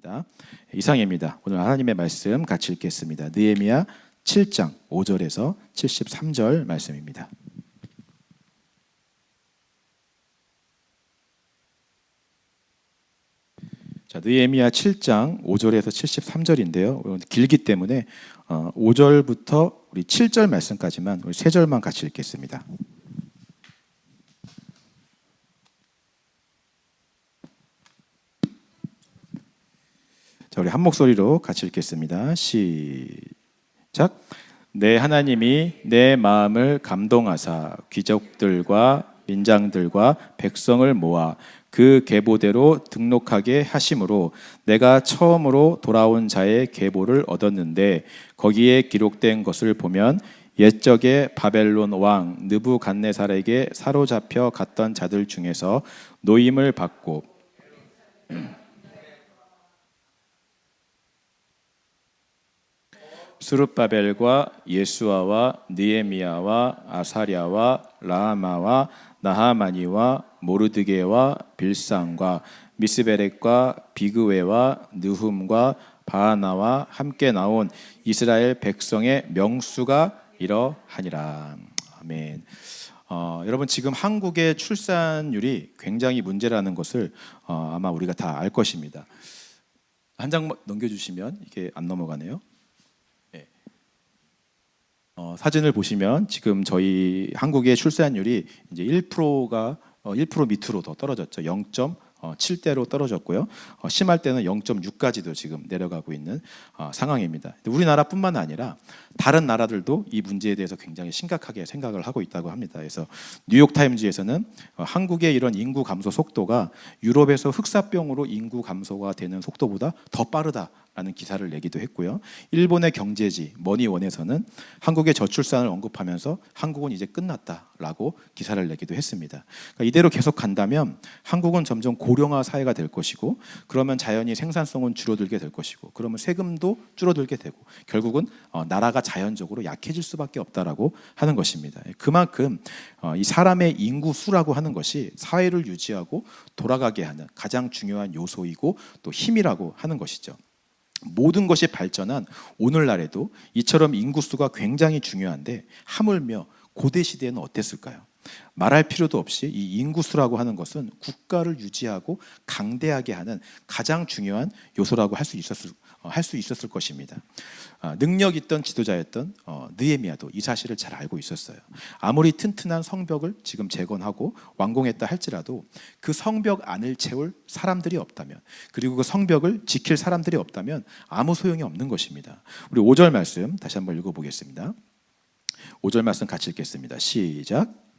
합니다. 이상입니다. 오늘 하나님의 말씀 같이 읽겠습니다. 느헤미야 7장 5절에서 73절 말씀입니다. 자, 느헤미야 7장 5절에서 73절인데요. 길기 때문에 어, 5절부터 우리 7절 말씀까지만 우리 세 절만 같이 읽겠습니다. 우리 한 목소리로 같이 읽겠습니다. 시작. 내 하나님이 내 마음을 감동하사 귀족들과 민장들과 백성을 모아 그 계보대로 등록하게 하심으로 내가 처음으로 돌아온 자의 계보를 얻었는데 거기에 기록된 것을 보면 옛적에 바벨론 왕 느부갓네살에게 사로잡혀 갔던 자들 중에서 노임을 받고 수르바벨과 예수아와 느에미야와 아사랴와 라하마와 나하마니와 모르드게와 빌상과 미스베렉과 비그웨와 느훔과 바하나와 함께 나온 이스라엘 백성의 명수가 이러하니라. 아멘. 어, 여러분 지금 한국의 출산율이 굉장히 문제라는 것을 어, 아마 우리가 다 알 것입니다. 한 장 넘겨주시면 이게 안 넘어가네요. 어, 사진을 보시면 지금 저희 한국의 출산율이 이제 1%가 어, 1% 밑으로 더 떨어졌죠. 0.7대로 떨어졌고요. 어, 심할 때는 0.6까지도 지금 내려가고 있는 어, 상황입니다. 우리나라뿐만 아니라 다른 나라들도 이 문제에 대해서 굉장히 심각하게 생각을 하고 있다고 합니다. 그래서 뉴욕 타임즈에서는 어, 한국의 이런 인구 감소 속도가 유럽에서 흑사병으로 인구 감소가 되는 속도보다 더 빠르다. 라는 기사를 내기도 했고요. 일본의 경제지 머니원에서는 한국의 저출산을 언급하면서 한국은 이제 끝났다라고 기사를 내기도 했습니다. 그러니까 이대로 계속 간다면 한국은 점점 고령화 사회가 될 것이고 그러면 자연히 생산성은 줄어들게 될 것이고 그러면 세금도 줄어들게 되고 결국은 어, 나라가 자연적으로 약해질 수밖에 없다라고 하는 것입니다. 그만큼 어, 이 사람의 인구 수라고 하는 것이 사회를 유지하고 돌아가게 하는 가장 중요한 요소이고 또 힘이라고 하는 것이죠. 모든 것이 발전한 오늘날에도 이처럼 인구수가 굉장히 중요한데 하물며 고대 시대에는 어땠을까요? 말할 필요도 없이 이 인구수라고 하는 것은 국가를 유지하고 강대하게 하는 가장 중요한 요소라고 할 수 있었을 어, 할 수 있었을 것입니다. 아, 능력 있던 지도자였던 어, 느헤미야도 이 사실을 잘 알고 있었어요. 아무리 튼튼한 성벽을 지금 재건하고 완공했다 할지라도 그 성벽 안을 채울 사람들이 없다면 그리고 그 성벽을 지킬 사람들이 없다면 아무 소용이 없는 것입니다. 우리 5절 말씀 다시 한번 읽어보겠습니다. 5절 말씀 같이 읽겠습니다. 시작.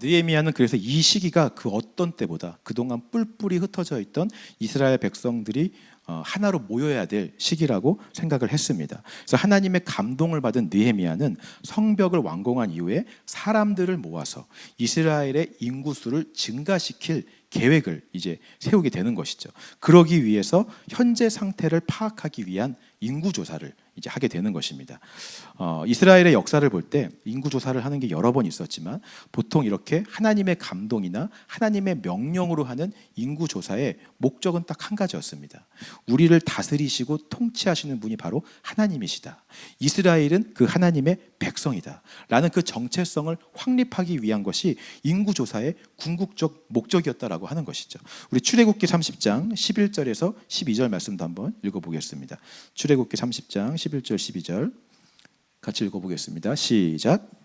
느헤미야는 그래서 이 시기가 그 어떤 때보다 그동안 뿔뿔이 흩어져 있던 이스라엘 백성들이 어, 하나로 모여야 될 시기라고 생각을 했습니다. 그래서 하나님의 감동을 받은 느헤미야는 성벽을 완공한 이후에 사람들을 모아서 이스라엘의 인구수를 증가시킬 계획을 이제 세우게 되는 것이죠. 그러기 위해서 현재 상태를 파악하기 위한 인구 조사를 이제 하게 되는 것입니다. 어, 이스라엘의 역사를 볼 때 인구 조사를 하는 게 여러 번 있었지만 보통 이렇게 하나님의 감동이나 하나님의 명령으로 하는 인구 조사의 목적은 딱 한 가지였습니다. 우리를 다스리시고 통치하시는 분이 바로 하나님이시다. 이스라엘은 그 하나님의 백성이다. 라는 그 정체성을 확립하기 위한 것이 인구 조사의 궁극적 목적이었다라고 하는 것이죠. 우리 출애굽기 30장 11절에서 12절 말씀도 한번 읽어 보겠습니다. 출애굽기 30장 11절 12절 같이 읽어 보겠습니다. 시작.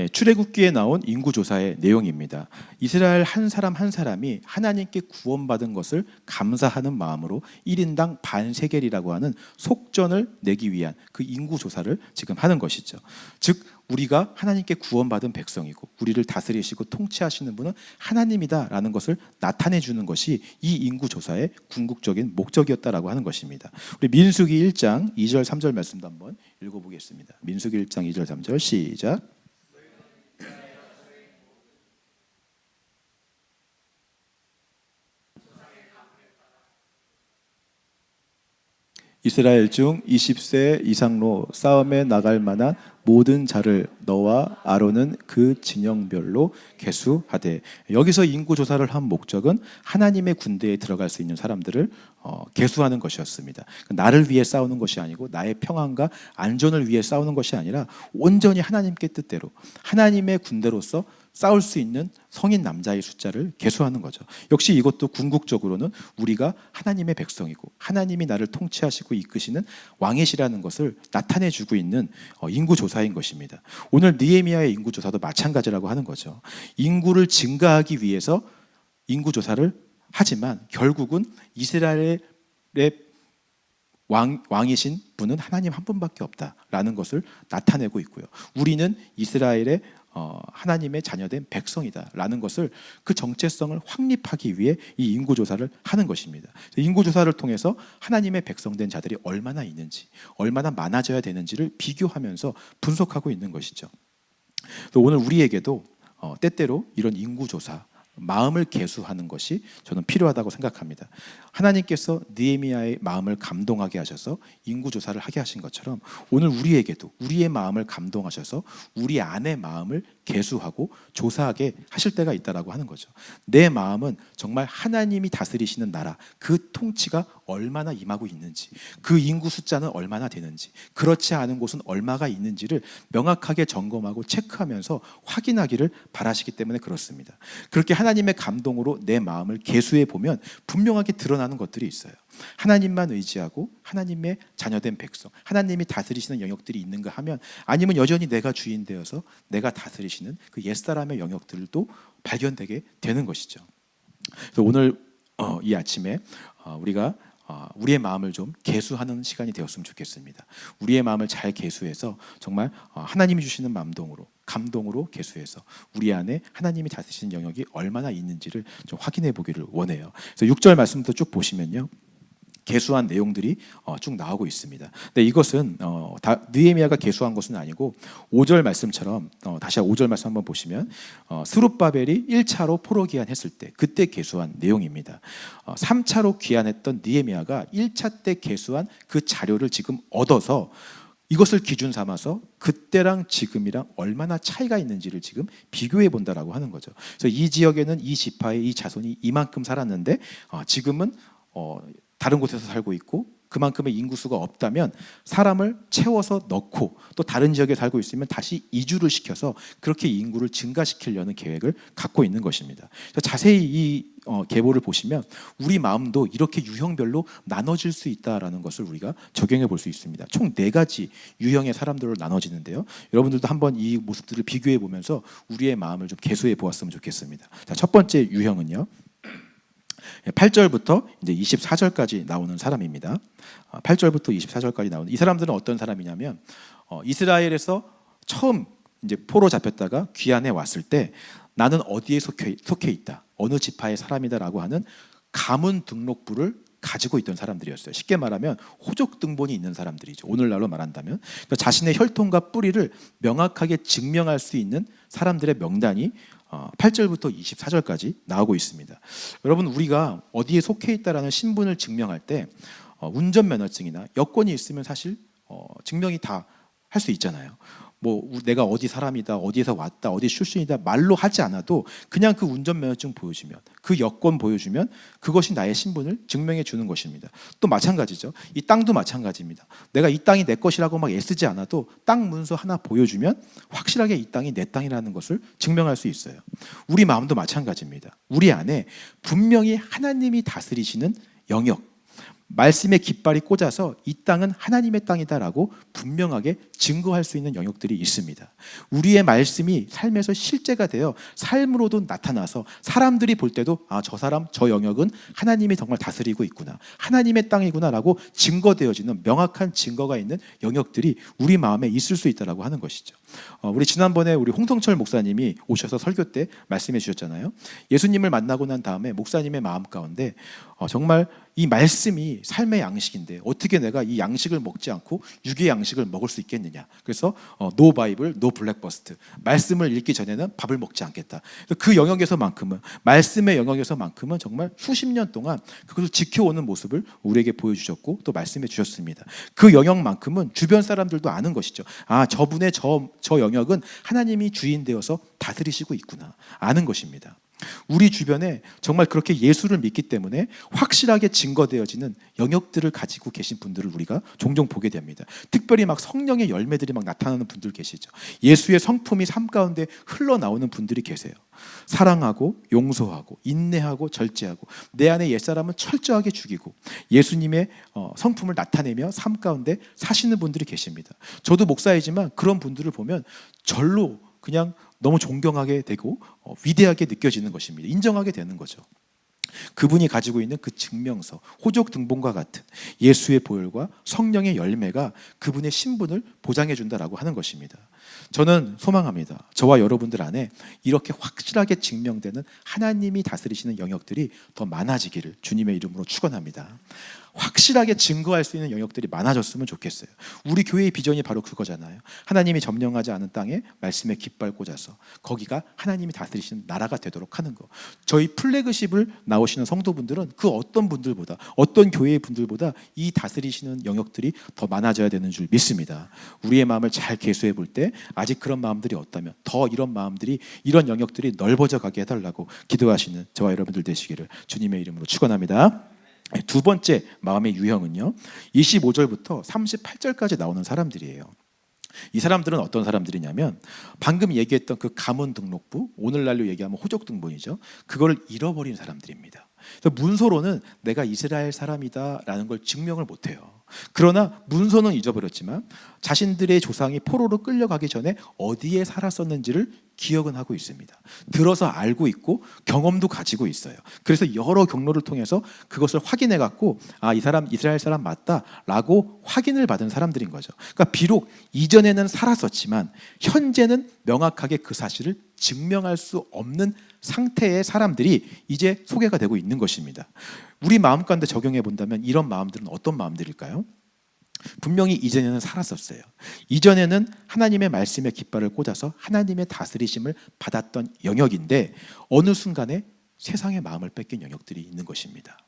예, 예, 출애굽기에 나온 인구 조사의 내용입니다. 이스라엘 한 사람 한 사람이 하나님께 구원받은 것을 감사하는 마음으로 1인당 반 세겔이라고 하는 속전을 내기 위한 그 인구 조사를 지금 하는 것이죠. 즉 우리가 하나님께 구원받은 백성이고 우리를 다스리시고 통치하시는 분은 하나님이다라는 것을 나타내 주는 것이 이 인구 조사의 궁극적인 목적이었다라고 하는 것입니다. 우리 민수기 1장 2절 3절 말씀도 한번 읽어 보겠습니다. 민수기 1장 2절 3절 시작. 이스라엘 중 20세 이상로 싸움에 나갈 만한 모든 자를 너와 아론은 그 진영별로 개수하되 여기서 인구 조사를 한 목적은 하나님의 군대에 들어갈 수 있는 사람들을 어, 개수하는 것이었습니다. 나를 위해 싸우는 것이 아니고 나의 평안과 안전을 위해 싸우는 것이 아니라 온전히 하나님께 뜻대로 하나님의 군대로서 싸울 수 있는 성인 남자의 숫자를 개수하는 거죠. 역시 이것도 궁극적으로는 우리가 하나님의 백성이고 하나님이 나를 통치하시고 이끄시는 왕이시라는 것을 나타내 주고 있는 어, 인구 조사인 것입니다. 오늘 니에미아의 인구 조사도 마찬가지라고 하는 거죠. 인구를 증가하기 위해서 인구 조사를 하지만 결국은 이스라엘의 왕, 왕이신 분은 하나님 한 분밖에 없다라는 것을 나타내고 있고요. 우리는 이스라엘의 어, 하나님의 자녀된 백성이다라는 것을 그 정체성을 확립하기 위해 이 인구 조사를 하는 것입니다. 인구 조사를 통해서 하나님의 백성된 자들이 얼마나 있는지, 얼마나 많아져야 되는지를 비교하면서 분석하고 있는 것이죠. 또 오늘 우리에게도 어, 때때로 이런 인구 조사, 마음을 개수하는 것이 저는 필요하다고 생각합니다. 하나님께서 느헤미야의 마음을 감동하게 하셔서 인구 조사를 하게 하신 것처럼 오늘 우리에게도 우리의 마음을 감동하셔서 우리 안의 마음을 개수하고 조사하게 하실 때가 있다라고 하는 거죠. 내 마음은 정말 하나님이 다스리시는 나라 그 통치가 얼마나 임하고 있는지 그 인구 숫자는 얼마나 되는지 그렇지 않은 곳은 얼마가 있는지를 명확하게 점검하고 체크하면서 확인하기를 바라시기 때문에 그렇습니다. 그렇게 하나님의 감동으로 내 마음을 개수해 보면 분명하게 드러나는 것들이 있어요. 하나님만 의지하고 하나님의 자녀된 백성, 하나님이 다스리시는 영역들이 있는가 하면 아니면 여전히 내가 주인 되어서 내가 다스리시는 그 옛사람의 영역들도 발견되게 되는 것이죠. 그래서 오늘 어, 이 아침에 어, 우리가 어, 우리의 마음을 좀 개수하는 시간이 되었으면 좋겠습니다. 우리의 마음을 잘 개수해서 정말 어, 하나님이 주시는 마음동으로 감동으로 개수해서 우리 안에 하나님이 다스리시는 영역이 얼마나 있는지를 좀 확인해 보기를 원해요. 그래서 6절 말씀부터 쭉 보시면요. 개수한 내용들이 어, 쭉 나오고 있습니다. 근데 이것은 어, 다 느헤미야가 개수한 것은 아니고 5절 말씀처럼 어, 다시 5절 말씀 한번 보시면 어, 스룹바벨이 1차로 포로 귀환했을 때 그때 개수한 내용입니다. 어, 3차로 귀환했던 느헤미야가 1차 때 개수한 그 자료를 지금 얻어서 이것을 기준 삼아서 그때랑 지금이랑 얼마나 차이가 있는지를 지금 비교해 본다라고 하는 거죠. 그래서 이 지역에는 이 지파의 이 자손이 이만큼 살았는데 어, 지금은 어, 다른 곳에서 살고 있고 그만큼의 인구수가 없다면 사람을 채워서 넣고 또 다른 지역에 살고 있으면 다시 이주를 시켜서 그렇게 인구를 증가시키려는 계획을 갖고 있는 것입니다. 자세히 이 어, 계보를 보시면 우리 마음도 이렇게 유형별로 나눠질 수 있다라는 것을 우리가 적용해 볼 수 있습니다. 총 네 가지 유형의 사람들로 나눠지는데요. 여러분들도 한번 이 모습들을 비교해 보면서 우리의 마음을 좀 개수해 보았으면 좋겠습니다. 자, 첫 번째 유형은요. 8절부터 이제 24절까지 나오는 사람입니다. 8절부터 어, 24절까지 나오는 이 사람들은 어떤 사람이냐면 어, 이스라엘에서 처음 이제 포로 잡혔다가 귀환해 왔을 때 나는 어디에 속해, 속해 있다, 어느 지파의 사람이다라고 하는 가문 등록부를 가지고 있던 사람들이었어요. 쉽게 말하면 호적 등본이 있는 사람들이죠. 오늘날로 말한다면 그러니까 자신의 혈통과 뿌리를 명확하게 증명할 수 있는 사람들의 명단이 8절부터 어, 24절까지 나오고 있습니다. 여러분 우리가 어디에 속해 있다라는 신분을 증명할 때 어, 운전면허증이나 여권이 있으면 사실 어, 증명이 다 할 수 있잖아요. 뭐 내가 어디 사람이다, 어디에서 왔다, 어디 출신이다 말로 하지 않아도 그냥 그 운전면허증 보여주면 그 여권 보여주면 그것이 나의 신분을 증명해 주는 것입니다. 또 마찬가지죠. 이 땅도 마찬가지입니다. 내가 이 땅이 내 것이라고 막 애쓰지 않아도 땅 문서 하나 보여주면 확실하게 이 땅이 내 땅이라는 것을 증명할 수 있어요. 우리 마음도 마찬가지입니다. 우리 안에 분명히 하나님이 다스리시는 영역, 말씀의 깃발이 꽂아서 이 땅은 하나님의 땅이다라고 분명하게 증거할 수 있는 영역들이 있습니다. 우리의 말씀이 삶에서 실제가 되어 삶으로도 나타나서 사람들이 볼 때도 아, 저 사람, 저 영역은 하나님이 정말 다스리고 있구나. 하나님의 땅이구나라고 증거되어지는 명확한 증거가 있는 영역들이 우리 마음에 있을 수 있다라고 하는 것이죠. 어, 우리 지난번에 우리 홍성철 목사님이 오셔서 설교 때 말씀해 주셨잖아요. 예수님을 만나고 난 다음에 목사님의 마음 가운데 어, 정말 이 말씀이 삶의 양식인데 어떻게 내가 이 양식을 먹지 않고 육의 양식을 먹을 수 있겠느냐. 그래서 어, 노 바이블, 노 블랙버스트. 말씀을 읽기 전에는 밥을 먹지 않겠다. 그 영역에서만큼은 말씀의 영역에서만큼은 정말 수십 년 동안 그것을 지켜오는 모습을 우리에게 보여주셨고 또 말씀해 주셨습니다. 그 영역만큼은 주변 사람들도 아는 것이죠. 아 저분의 저, 저 영역은 하나님이 주인 되어서 다스리시고 있구나 아는 것입니다. 우리 주변에 정말 그렇게 예수를 믿기 때문에 확실하게 증거되어지는 영역들을 가지고 계신 분들을 우리가 종종 보게 됩니다. 특별히 막 성령의 열매들이 막 나타나는 분들 계시죠. 예수의 성품이 삶 가운데 흘러나오는 분들이 계세요. 사랑하고 용서하고 인내하고 절제하고 내 안에 옛사람은 철저하게 죽이고 예수님의 어, 성품을 나타내며 삶 가운데 사시는 분들이 계십니다. 저도 목사이지만 그런 분들을 보면 절로 그냥 너무 존경하게 되고 어, 위대하게 느껴지는 것입니다. 인정하게 되는 거죠. 그분이 가지고 있는 그 증명서, 호적 등본과 같은 예수의 보혈과 성령의 열매가 그분의 신분을 보장해 준다라고 하는 것입니다. 저는 소망합니다. 저와 여러분들 안에 이렇게 확실하게 증명되는 하나님이 다스리시는 영역들이 더 많아지기를 주님의 이름으로 축원합니다. 확실하게 증거할 수 있는 영역들이 많아졌으면 좋겠어요. 우리 교회의 비전이 바로 그거잖아요. 하나님이 점령하지 않은 땅에 말씀의 깃발 꽂아서 거기가 하나님이 다스리시는 나라가 되도록 하는 거. 저희 플래그십을 나오시는 성도분들은 그 어떤 분들보다 어떤 교회의 분들보다 이 다스리시는 영역들이 더 많아져야 되는 줄 믿습니다. 우리의 마음을 잘 개수해 볼 때 아직 그런 마음들이 없다면 더 이런 마음들이 이런 영역들이 넓어져 가게 해달라고 기도하시는 저와 여러분들 되시기를 주님의 이름으로 축원합니다. 두 번째 마음의 유형은요. 25절부터 38절까지 나오는 사람들이에요. 이 사람들은 어떤 사람들이냐면 방금 얘기했던 그 가문 등록부 오늘날로 얘기하면 호적 등본이죠. 그걸 잃어버린 사람들입니다. 문서로는 내가 이스라엘 사람이다라는 걸 증명을 못해요. 그러나 문서는 잊어버렸지만 자신들의 조상이 포로로 끌려가기 전에 어디에 살았었는지를 기억은 하고 있습니다. 들어서 알고 있고 경험도 가지고 있어요. 그래서 여러 경로를 통해서 그것을 확인해 갖고 아, 이 사람 이스라엘 사람 맞다라고 확인을 받은 사람들인 거죠. 그러니까 비록 이전에는 살았었지만 현재는 명확하게 그 사실을 증명할 수 없는 상태의 사람들이 이제 소개가 되고 있는 것입니다. 우리 마음 가운데 적용해 본다면 이런 마음들은 어떤 마음들일까요? 분명히 이전에는 살았었어요. 이전에는 하나님의 말씀의 깃발을 꽂아서 하나님의 다스리심을 받았던 영역인데 어느 순간에 세상의 마음을 뺏긴 영역들이 있는 것입니다.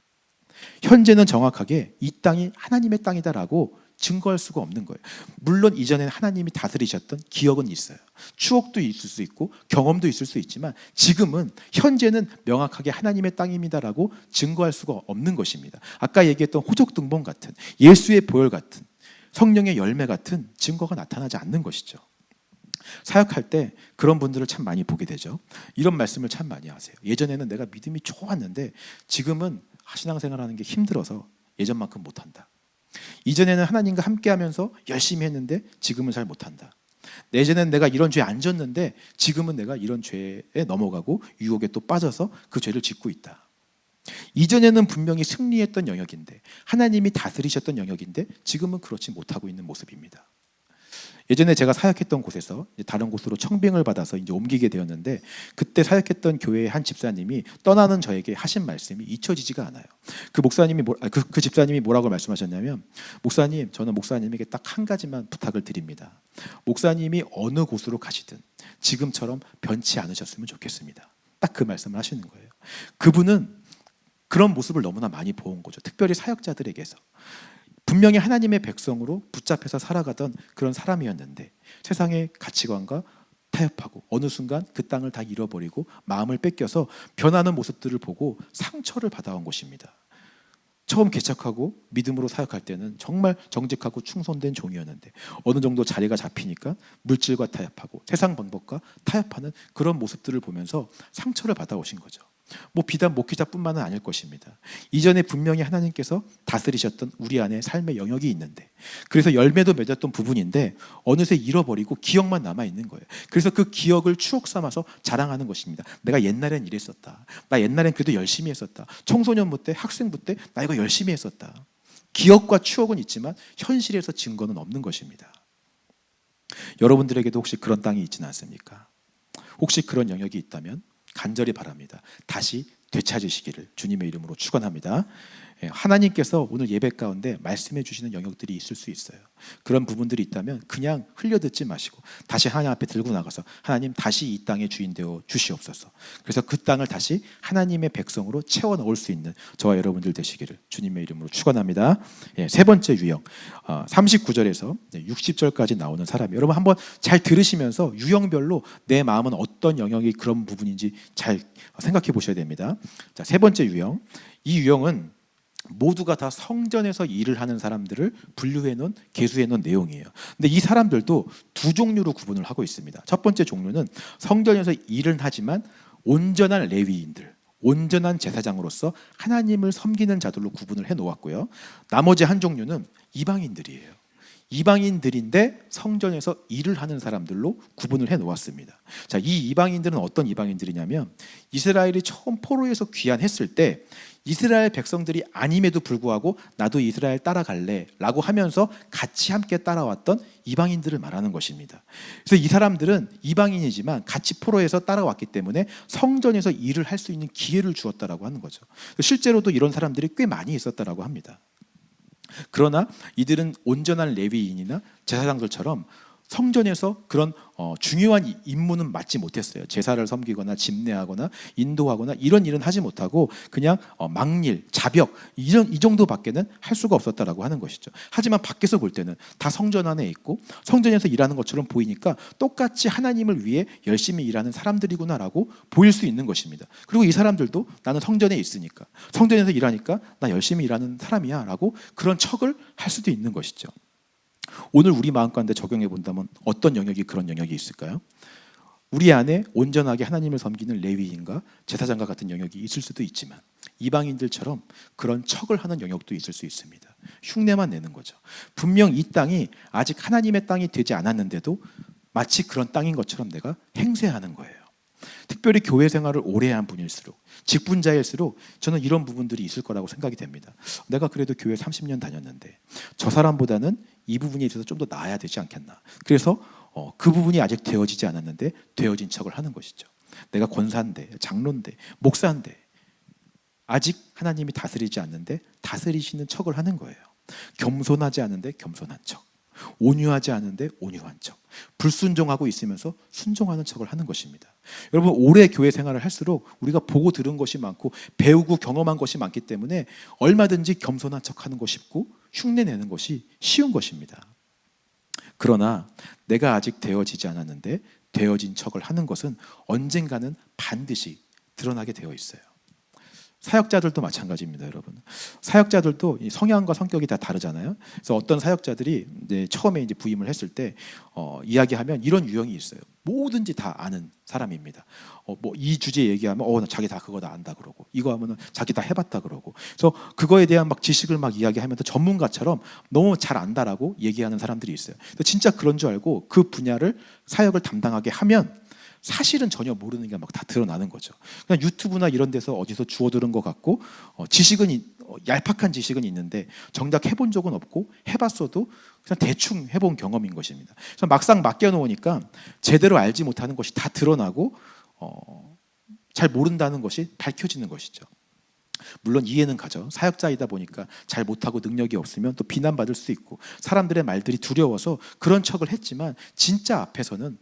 현재는 정확하게 이 땅이 하나님의 땅이다라고 증거할 수가 없는 거예요. 물론 이전에는 하나님이 다스리셨던 기억은 있어요. 추억도 있을 수 있고 경험도 있을 수 있지만 지금은 현재는 명확하게 하나님의 땅입니다라고 증거할 수가 없는 것입니다. 아까 얘기했던 호적 등본 같은 예수의 보혈 같은 성령의 열매 같은 증거가 나타나지 않는 것이죠. 사역할 때 그런 분들을 참 많이 보게 되죠. 이런 말씀을 참 많이 하세요. 예전에는 내가 믿음이 좋았는데 지금은 신앙생활하는 게 힘들어서 예전만큼 못한다. 이전에는 하나님과 함께하면서 열심히 했는데 지금은 잘 못한다. 예전에는 내가 이런 죄에 안 졌는데 지금은 내가 이런 죄에 넘어가고 유혹에 또 빠져서 그 죄를 짓고 있다. 이전에는 분명히 승리했던 영역인데 하나님이 다스리셨던 영역인데 지금은 그렇지 못하고 있는 모습입니다. 예전에 제가 사역했던 곳에서 다른 곳으로 청빙을 받아서 이제 옮기게 되었는데 그때 사역했던 교회의 한 집사님이 떠나는 저에게 하신 말씀이 잊혀지지가 않아요. 그 목사님이 뭐, 그, 그 집사님이 뭐라고 말씀하셨냐면 목사님 저는 목사님에게 딱 한 가지만 부탁을 드립니다. 목사님이 어느 곳으로 가시든 지금처럼 변치 않으셨으면 좋겠습니다. 딱 그 말씀을 하시는 거예요. 그분은 그런 모습을 너무나 많이 보은 거죠. 특별히 사역자들에게서. 분명히 하나님의 백성으로 붙잡혀서 살아가던 그런 사람이었는데 세상의 가치관과 타협하고 어느 순간 그 땅을 다 잃어버리고 마음을 뺏겨서 변하는 모습들을 보고 상처를 받아온 것입니다. 처음 개척하고 믿음으로 사역할 때는 정말 정직하고 충성된 종이었는데 어느 정도 자리가 잡히니까 물질과 타협하고 세상 방법과 타협하는 그런 모습들을 보면서 상처를 받아오신 거죠. 뭐 비단 목회자뿐만은 아닐 것입니다. 이전에 분명히 하나님께서 다스리셨던 우리 안에 삶의 영역이 있는데 그래서 열매도 맺었던 부분인데 어느새 잃어버리고 기억만 남아 있는 거예요. 그래서 그 기억을 추억 삼아서 자랑하는 것입니다. 내가 옛날엔 이랬었다. 나 옛날엔 그래도 열심히 했었다. 청소년부 때, 학생부 때 나 이거 열심히 했었다. 기억과 추억은 있지만 현실에서 증거는 없는 것입니다. 여러분들에게도 혹시 그런 땅이 있지는 않습니까? 혹시 그런 영역이 있다면 간절히 바랍니다. 다시 되찾으시기를 주님의 이름으로 축원합니다. 예, 하나님께서 오늘 예배 가운데 말씀해 주시는 영역들이 있을 수 있어요. 그런 부분들이 있다면 그냥 흘려듣지 마시고 다시 하나님 앞에 들고 나가서 하나님 다시 이 땅의 주인 되어 주시옵소서. 그래서 그 땅을 다시 하나님의 백성으로 채워 넣을 수 있는 저와 여러분들 되시기를 주님의 이름으로 축원합니다. 예, 세 번째 유형 39절에서 60절까지 나오는 사람 여러분 한번 잘 들으시면서 유형별로 내 마음은 어떤 영역이 그런 부분인지 잘 생각해 보셔야 됩니다. 자, 세 번째 유형. 이 유형은 모두가 다 성전에서 일을 하는 사람들을 분류해 놓은 계수해 놓은 내용이에요. 근데 이 사람들도 두 종류로 구분을 하고 있습니다. 첫 번째 종류는 성전에서 일은 하지만 온전한 레위인들, 온전한 제사장으로서 하나님을 섬기는 자들로 구분을 해 놓았고요. 나머지 한 종류는 이방인들이에요. 이방인들인데 성전에서 일을 하는 사람들로 구분을 해 놓았습니다. 자, 이 이방인들은 어떤 이방인들이냐면 이스라엘이 처음 포로에서 귀환했을 때 이스라엘 백성들이 아님에도 불구하고 나도 이스라엘 따라갈래라고 하면서 같이 함께 따라왔던 이방인들을 말하는 것입니다. 그래서 이 사람들은 이방인이지만 같이 포로에서 따라왔기 때문에 성전에서 일을 할 수 있는 기회를 주었다라고 하는 거죠. 실제로도 이런 사람들이 꽤 많이 있었다라고 합니다. 그러나 이들은 온전한 레위인이나 제사장들처럼 성전에서 그런 어, 중요한 이- 임무는 맡지 못했어요. 제사를 섬기거나 집례하거나 인도하거나 이런 일은 하지 못하고 그냥 어, 막일, 자벽 이런 이 정도밖에는 할 수가 없었다라고 하는 것이죠. 하지만 밖에서 볼 때는 다 성전 안에 있고 성전에서 일하는 것처럼 보이니까 똑같이 하나님을 위해 열심히 일하는 사람들이구나라고 보일 수 있는 것입니다. 그리고 이 사람들도 나는 성전에 있으니까 성전에서 일하니까 나 열심히 일하는 사람이야라고 그런 척을 할 수도 있는 것이죠. 오늘 우리 마음 가운데 적용해 본다면 어떤 영역이 그런 영역이 있을까요? 우리 안에 온전하게 하나님을 섬기는 레위인과 제사장과 같은 영역이 있을 수도 있지만 이방인들처럼 그런 척을 하는 영역도 있을 수 있습니다. 흉내만 내는 거죠. 분명 이 땅이 아직 하나님의 땅이 되지 않았는데도 마치 그런 땅인 것처럼 내가 행세하는 거예요. 특별히 교회 생활을 오래 한 분일수록 직분자일수록 저는 이런 부분들이 있을 거라고 생각이 됩니다. 내가 그래도 교회 30년 다녔는데 저 사람보다는 이 부분에 있어서 좀 더 나아야 되지 않겠나. 그래서 어, 그 부분이 아직 되어지지 않았는데 되어진 척을 하는 것이죠. 내가 권사인데 장로인데 목사인데 아직 하나님이 다스리지 않는데 다스리시는 척을 하는 거예요. 겸손하지 않은데 겸손한 척. 온유하지 않은데 온유한 척. 불순종하고 있으면서 순종하는 척을 하는 것입니다. 여러분 오래 교회 생활을 할수록 우리가 보고 들은 것이 많고 배우고 경험한 것이 많기 때문에 얼마든지 겸손한 척 하는 것이 쉽고 흉내 내는 것이 쉬운 것입니다. 그러나 내가 아직 되어지지 않았는데 되어진 척을 하는 것은 언젠가는 반드시 드러나게 되어 있어요. 사역자들도 마찬가지입니다, 여러분. 사역자들도 이 성향과 성격이 다 다르잖아요. 그래서 어떤 사역자들이 이제 처음에 이제 부임을 했을 때 어, 이야기하면 이런 유형이 있어요. 뭐든지 다 아는 사람입니다. 어, 뭐 이 주제 얘기하면 어, 나 자기 다 그거 다 안다 그러고 이거 하면은 자기 다 해봤다 그러고. 그래서 그거에 대한 막 지식을 막 이야기하면서 전문가처럼 너무 잘 안다라고 얘기하는 사람들이 있어요. 진짜 그런 줄 알고 그 분야를 사역을 담당하게 하면 사실은 전혀 모르는 게 막 다 드러나는 거죠. 그냥 유튜브나 이런 데서 어디서 주워 들은 것 같고 어, 지식은 이- 어, 얄팍한 지식은 있는데 정작 해본 적은 없고 해봤어도 그냥 대충 해본 경험인 것입니다. 그래서 막상 맡겨놓으니까 제대로 알지 못하는 것이 다 드러나고 어, 잘 모른다는 것이 밝혀지는 것이죠. 물론 이해는 가죠. 사역자이다 보니까 잘 못하고 능력이 없으면 또 비난받을 수 있고 사람들의 말들이 두려워서 그런 척을 했지만 진짜 앞에서는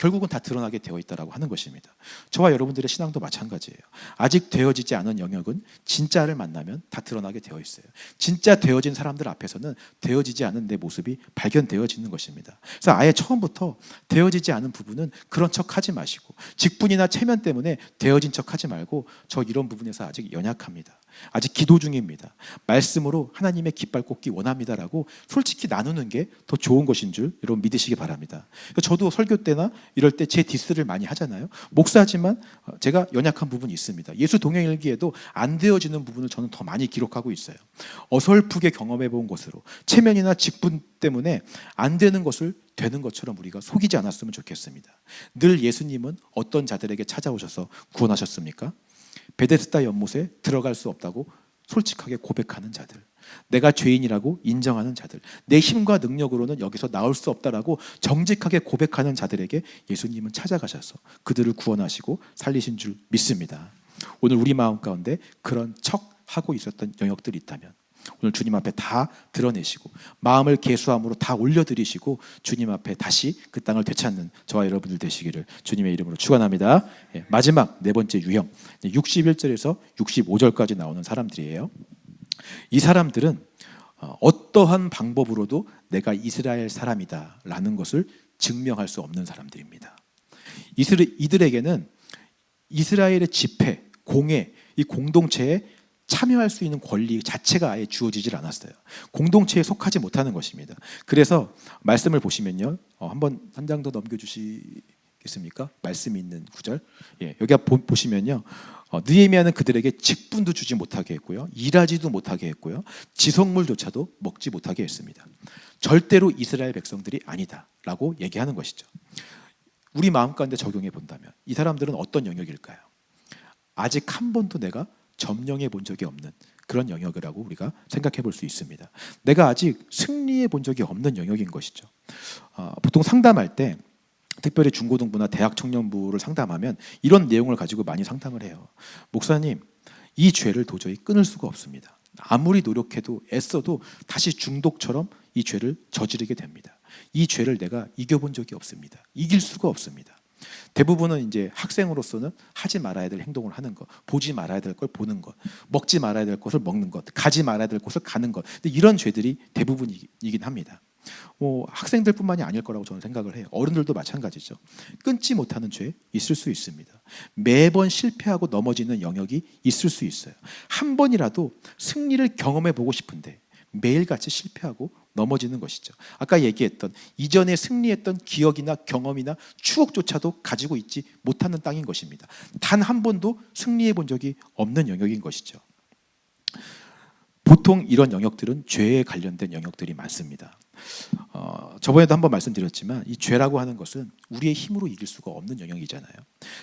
결국은 다 드러나게 되어 있다라고 하는 것입니다. 저와 여러분들의 신앙도 마찬가지예요. 아직 되어지지 않은 영역은 진짜를 만나면 다 드러나게 되어 있어요. 진짜 되어진 사람들 앞에서는 되어지지 않은 내 모습이 발견되어지는 것입니다. 그래서 아예 처음부터 되어지지 않은 부분은 그런 척 하지 마시고 직분이나 체면 때문에 되어진 척 하지 말고 저 이런 부분에서 아직 연약합니다. 아직 기도 중입니다. 말씀으로 하나님의 깃발 꽂기 원합니다라고 솔직히 나누는 게 더 좋은 것인 줄 여러분 믿으시기 바랍니다. 저도 설교 때나 이럴 때 제 디스를 많이 하잖아요. 목사지만 어, 제가 연약한 부분이 있습니다. 예수 동행일기에도 안 되어지는 부분을 저는 더 많이 기록하고 있어요. 어설프게 경험해 본 것으로 체면이나 직분 때문에 안 되는 것을 되는 것처럼 우리가 속이지 않았으면 좋겠습니다. 늘 예수님은 어떤 자들에게 찾아오셔서 구원하셨습니까? 베데스다 연못에 들어갈 수 없다고 솔직하게 고백하는 자들. 내가 죄인이라고 인정하는 자들. 내 힘과 능력으로는 여기서 나올 수 없다라고 정직하게 고백하는 자들에게 예수님은 찾아가셔서 그들을 구원하시고 살리신 줄 믿습니다. 오늘 우리 마음 가운데 그런 척 하고 있었던 영역들이 있다면 오늘 주님 앞에 다 드러내시고 마음을 개수함으로 다 올려드리시고 주님 앞에 다시 그 땅을 되찾는 저와 여러분들 되시기를 주님의 이름으로 축원합니다. 예, 마지막 네 번째 유형 61절에서 65절까지 나오는 사람들이에요. 이 사람들은 어, 어떠한 방법으로도 내가 이스라엘 사람이다라는 것을 증명할 수 없는 사람들입니다. 이들에게는 이스라엘의 집회, 공회, 이 공동체에 참여할 수 있는 권리 자체가 아예 주어지질 않았어요. 공동체에 속하지 못하는 것입니다. 그래서 말씀을 보시면요, 어, 한번 한 장 더 넘겨주시겠습니까? 말씀이 있는 구절. 예, 여기 보, 보시면요, 어, 느헤미야는 그들에게 직분도 주지 못하게 했고요, 일하지도 못하게 했고요, 지성물조차도 먹지 못하게 했습니다. 절대로 이스라엘 백성들이 아니다라고 얘기하는 것이죠. 우리 마음 가운데 적용해 본다면 이 사람들은 어떤 영역일까요? 아직 한 번도 내가 점령해 본 적이 없는 그런 영역이라고 우리가 생각해 볼 수 있습니다. 내가 아직 승리해 본 적이 없는 영역인 것이죠. 아, 보통 상담할 때 특별히 중고등부나 대학 청년부를 상담하면 이런 내용을 가지고 많이 상담을 해요. 목사님, 이 죄를 도저히 끊을 수가 없습니다. 아무리 노력해도 애써도 다시 중독처럼 이 죄를 저지르게 됩니다. 이 죄를 내가 이겨본 적이 없습니다. 이길 수가 없습니다. 대부분은 이제 학생으로서는 하지 말아야 될 행동을 하는 것, 보지 말아야 될 걸 보는 것, 먹지 말아야 될 것을 먹는 것, 가지 말아야 될 곳을 가는 것. 근데 이런 죄들이 대부분이긴 합니다. 뭐 학생들뿐만이 아닐 거라고 저는 생각을 해요. 어른들도 마찬가지죠. 끊지 못하는 죄 있을 수 있습니다. 매번 실패하고 넘어지는 영역이 있을 수 있어요. 한 번이라도 승리를 경험해 보고 싶은데 매일같이 실패하고 넘어지는 것이죠. 아까 얘기했던 이전에 승리했던 기억이나 경험이나 추억조차도 가지고 있지 못하는 땅인 것입니다. 단 한 번도 승리해 본 적이 없는 영역인 것이죠. 보통 이런 영역들은 죄에 관련된 영역들이 많습니다. 어, 저번에도 한번 말씀드렸지만 이 죄라고 하는 것은 우리의 힘으로 이길 수가 없는 영역이잖아요.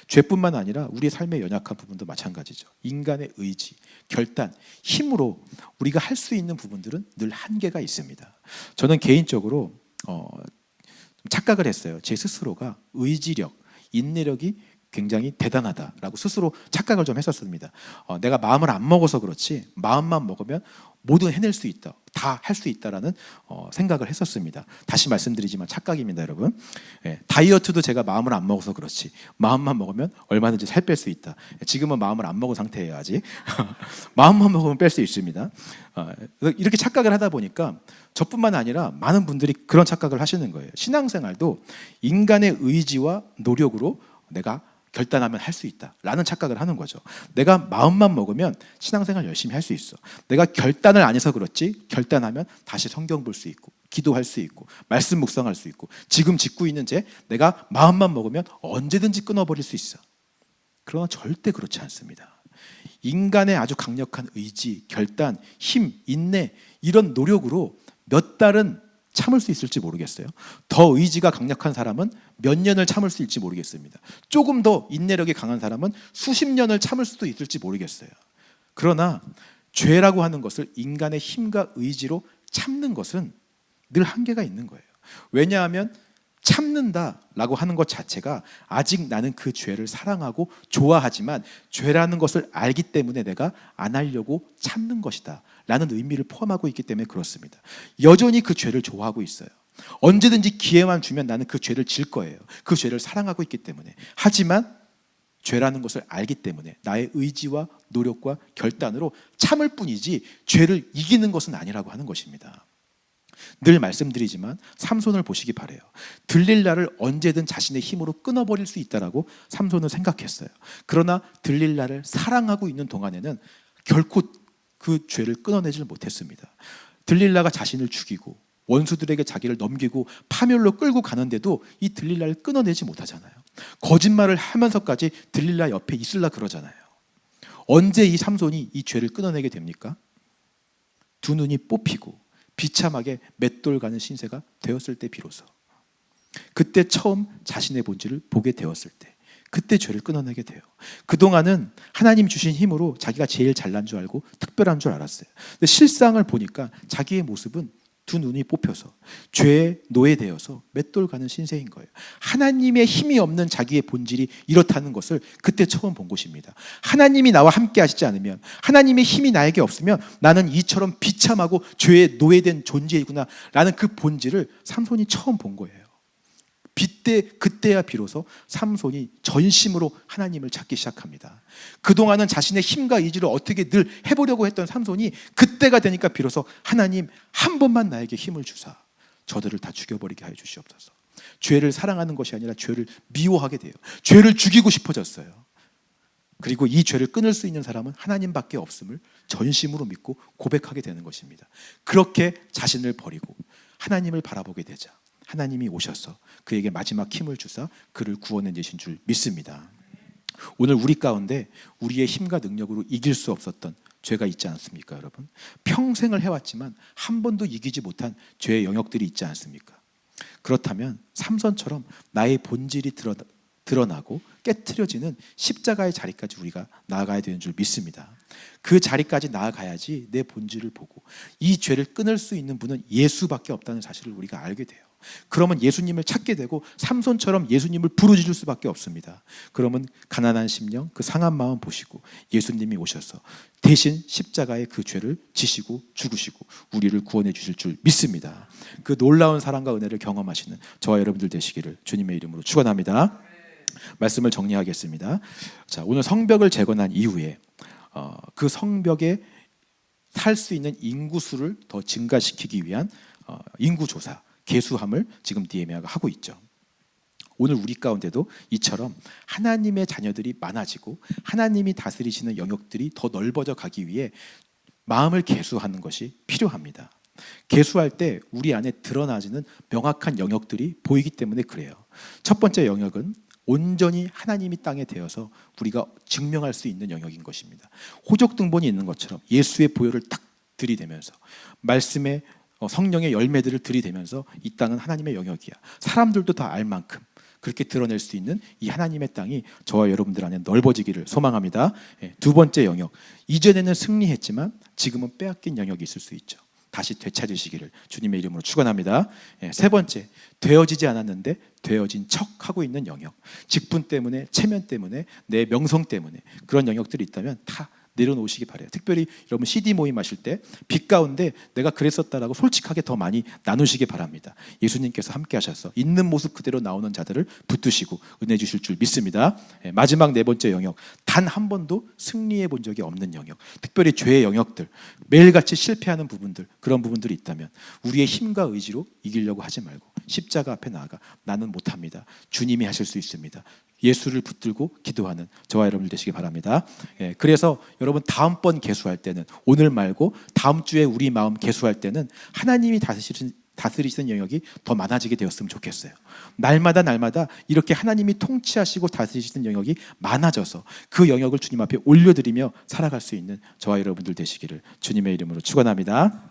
죄뿐만 아니라 우리의 삶의 연약한 부분도 마찬가지죠. 인간의 의지, 결단, 힘으로 우리가 할 수 있는 부분들은 늘 한계가 있습니다. 저는 개인적으로 어, 좀 착각을 했어요. 제 스스로가 의지력, 인내력이 굉장히 대단하다라고 스스로 착각을 좀 했었습니다. 어, 내가 마음을 안 먹어서 그렇지 마음만 먹으면 뭐든 해낼 수 있다, 다 할 수 있다라는 어, 생각을 했었습니다. 다시 말씀드리지만 착각입니다, 여러분. 예, 다이어트도 제가 마음을 안 먹어서 그렇지 마음만 먹으면 얼마든지 살 뺄 수 있다. 지금은 마음을 안 먹은 상태예요, 아직. 마음만 먹으면 뺄 수 있습니다. 어, 이렇게 착각을 하다 보니까 저뿐만 아니라 많은 분들이 그런 착각을 하시는 거예요. 신앙생활도 인간의 의지와 노력으로 내가 결단하면 할 수 있다라는 착각을 하는 거죠. 내가 마음만 먹으면 신앙생활 열심히 할 수 있어. 내가 결단을 안 해서 그렇지 결단하면 다시 성경 볼 수 있고 기도할 수 있고 말씀 묵상할 수 있고 지금 짓고 있는 죄 내가 마음만 먹으면 언제든지 끊어버릴 수 있어. 그러나 절대 그렇지 않습니다. 인간의 아주 강력한 의지, 결단, 힘, 인내 이런 노력으로 몇 달은 참을 수 있을지 모르겠어요. 더 의지가 강력한 사람은 몇 년을 참을 수 있을지 모르겠습니다. 조금 더 인내력이 강한 사람은 수십 년을 참을 수도 있을지 모르겠어요. 그러나 죄라고 하는 것을 인간의 힘과 의지로 참는 것은 늘 한계가 있는 거예요. 왜냐하면 참는다라고 하는 것 자체가 아직 나는 그 죄를 사랑하고 좋아하지만 죄라는 것을 알기 때문에 내가 안 하려고 참는 것이다. 라는 의미를 포함하고 있기 때문에 그렇습니다. 여전히 그 죄를 좋아하고 있어요. 언제든지 기회만 주면 나는 그 죄를 질 거예요. 그 죄를 사랑하고 있기 때문에. 하지만 죄라는 것을 알기 때문에 나의 의지와 노력과 결단으로 참을 뿐이지 죄를 이기는 것은 아니라고 하는 것입니다. 늘 말씀드리지만 삼손을 보시기 바래요. 들릴라를 언제든 자신의 힘으로 끊어버릴 수 있다라고 삼손은 생각했어요. 그러나 들릴라를 사랑하고 있는 동안에는 결코 그 죄를 끊어내질 못했습니다. 들릴라가 자신을 죽이고 원수들에게 자기를 넘기고 파멸로 끌고 가는데도 이 들릴라를 끊어내지 못하잖아요. 거짓말을 하면서까지 들릴라 옆에 있을라 그러잖아요. 언제 이 삼손이 이 죄를 끊어내게 됩니까? 두 눈이 뽑히고 비참하게 맷돌 가는 신세가 되었을 때 비로소 그때 처음 자신의 본질을 보게 되었을 때 그때 죄를 끊어내게 돼요. 그동안은 하나님 주신 힘으로 자기가 제일 잘난 줄 알고 특별한 줄 알았어요. 근데 실상을 보니까 자기의 모습은 두 눈이 뽑혀서 죄에 노예되어서 맷돌 가는 신세인 거예요. 하나님의 힘이 없는 자기의 본질이 이렇다는 것을 그때 처음 본 것입니다. 하나님이 나와 함께 하시지 않으면 하나님의 힘이 나에게 없으면 나는 이처럼 비참하고 죄에 노예된 존재이구나라는 그 본질을 삼손이 처음 본 거예요. 빗대 그때야 비로소 삼손이 전심으로 하나님을 찾기 시작합니다. 그동안은 자신의 힘과 의지를 어떻게 늘 해보려고 했던 삼손이 그때가 되니까 비로소 하나님 한 번만 나에게 힘을 주사 저들을 다 죽여버리게 하여 주시옵소서. 죄를 사랑하는 것이 아니라 죄를 미워하게 돼요. 죄를 죽이고 싶어졌어요. 그리고 이 죄를 끊을 수 있는 사람은 하나님밖에 없음을 전심으로 믿고 고백하게 되는 것입니다. 그렇게 자신을 버리고 하나님을 바라보게 되자 하나님이 오셔서 그에게 마지막 힘을 주사 그를 구원해 주신 줄 믿습니다. 오늘 우리 가운데 우리의 힘과 능력으로 이길 수 없었던 죄가 있지 않습니까, 여러분? 평생을 해왔지만 한 번도 이기지 못한 죄의 영역들이 있지 않습니까? 그렇다면 삼선처럼 나의 본질이 드러, 드러나고 깨트려지는 십자가의 자리까지 우리가 나아가야 되는 줄 믿습니다. 그 자리까지 나아가야지 내 본질을 보고 이 죄를 끊을 수 있는 분은 예수밖에 없다는 사실을 우리가 알게 돼요. 그러면 예수님을 찾게 되고 삼손처럼 예수님을 부르짖을 수밖에 없습니다. 그러면 가난한 심령, 그 상한 마음 보시고 예수님이 오셔서 대신 십자가의 그 죄를 지시고 죽으시고 우리를 구원해 주실 줄 믿습니다. 그 놀라운 사랑과 은혜를 경험하시는 저와 여러분들 되시기를 주님의 이름으로 축원합니다. 말씀을 정리하겠습니다. 자, 오늘 성벽을 재건한 이후에 어, 그 성벽에 살 수 있는 인구 수를 더 증가시키기 위한 어, 인구 조사 개수함을 지금 디에미아가 하고 있죠. 오늘 우리 가운데도 이처럼 하나님의 자녀들이 많아지고 하나님이 다스리시는 영역들이 더 넓어져 가기 위해 마음을 개수하는 것이 필요합니다. 개수할 때 우리 안에 드러나지는 명확한 영역들이 보이기 때문에 그래요. 첫 번째 영역은 온전히 하나님이 땅에 되어서 우리가 증명할 수 있는 영역인 것입니다. 호적 등본이 있는 것처럼 예수의 보혈을 딱 들이대면서 말씀의 어, 성령의 열매들을 들이대면서 이 땅은 하나님의 영역이야. 사람들도 다 알 만큼 그렇게 드러낼 수 있는 이 하나님의 땅이 저와 여러분들 안에 넓어지기를 소망합니다. 예, 두 번째 영역. 이전에는 승리했지만 지금은 빼앗긴 영역이 있을 수 있죠. 다시 되찾으시기를 주님의 이름으로 축원합니다. 예, 세 번째, 되어지지 않았는데 되어진 척 하고 있는 영역. 직분 때문에, 체면 때문에, 내 명성 때문에 그런 영역들이 있다면 다 내려놓으시기 바래요. 특별히 여러분 CD 모임 하실 때 빛 가운데 내가 그랬었다라고 솔직하게 더 많이 나누시기 바랍니다. 예수님께서 함께 하셔서 있는 모습 그대로 나오는 자들을 붙드시고 은혜 주실 줄 믿습니다. 예, 마지막 네 번째 영역. 단 한 번도 승리해 본 적이 없는 영역. 특별히 죄의 영역들. 매일같이 실패하는 부분들. 그런 부분들이 있다면 우리의 힘과 의지로 이기려고 하지 말고 십자가 앞에 나아가 나는 못합니다. 주님이 하실 수 있습니다. 예수를 붙들고 기도하는 저와 여러분들 되시기 바랍니다. 예, 그래서 여러분 다음번 개수할 때는 오늘 말고 다음 주에 우리 마음 개수할 때는 하나님이 다스리시는 다스리시는 영역이 더 많아지게 되었으면 좋겠어요. 날마다 날마다 이렇게 하나님이 통치하시고 다스리시는 영역이 많아져서 그 영역을 주님 앞에 올려드리며 살아갈 수 있는 저와 여러분들 되시기를 주님의 이름으로 축원합니다.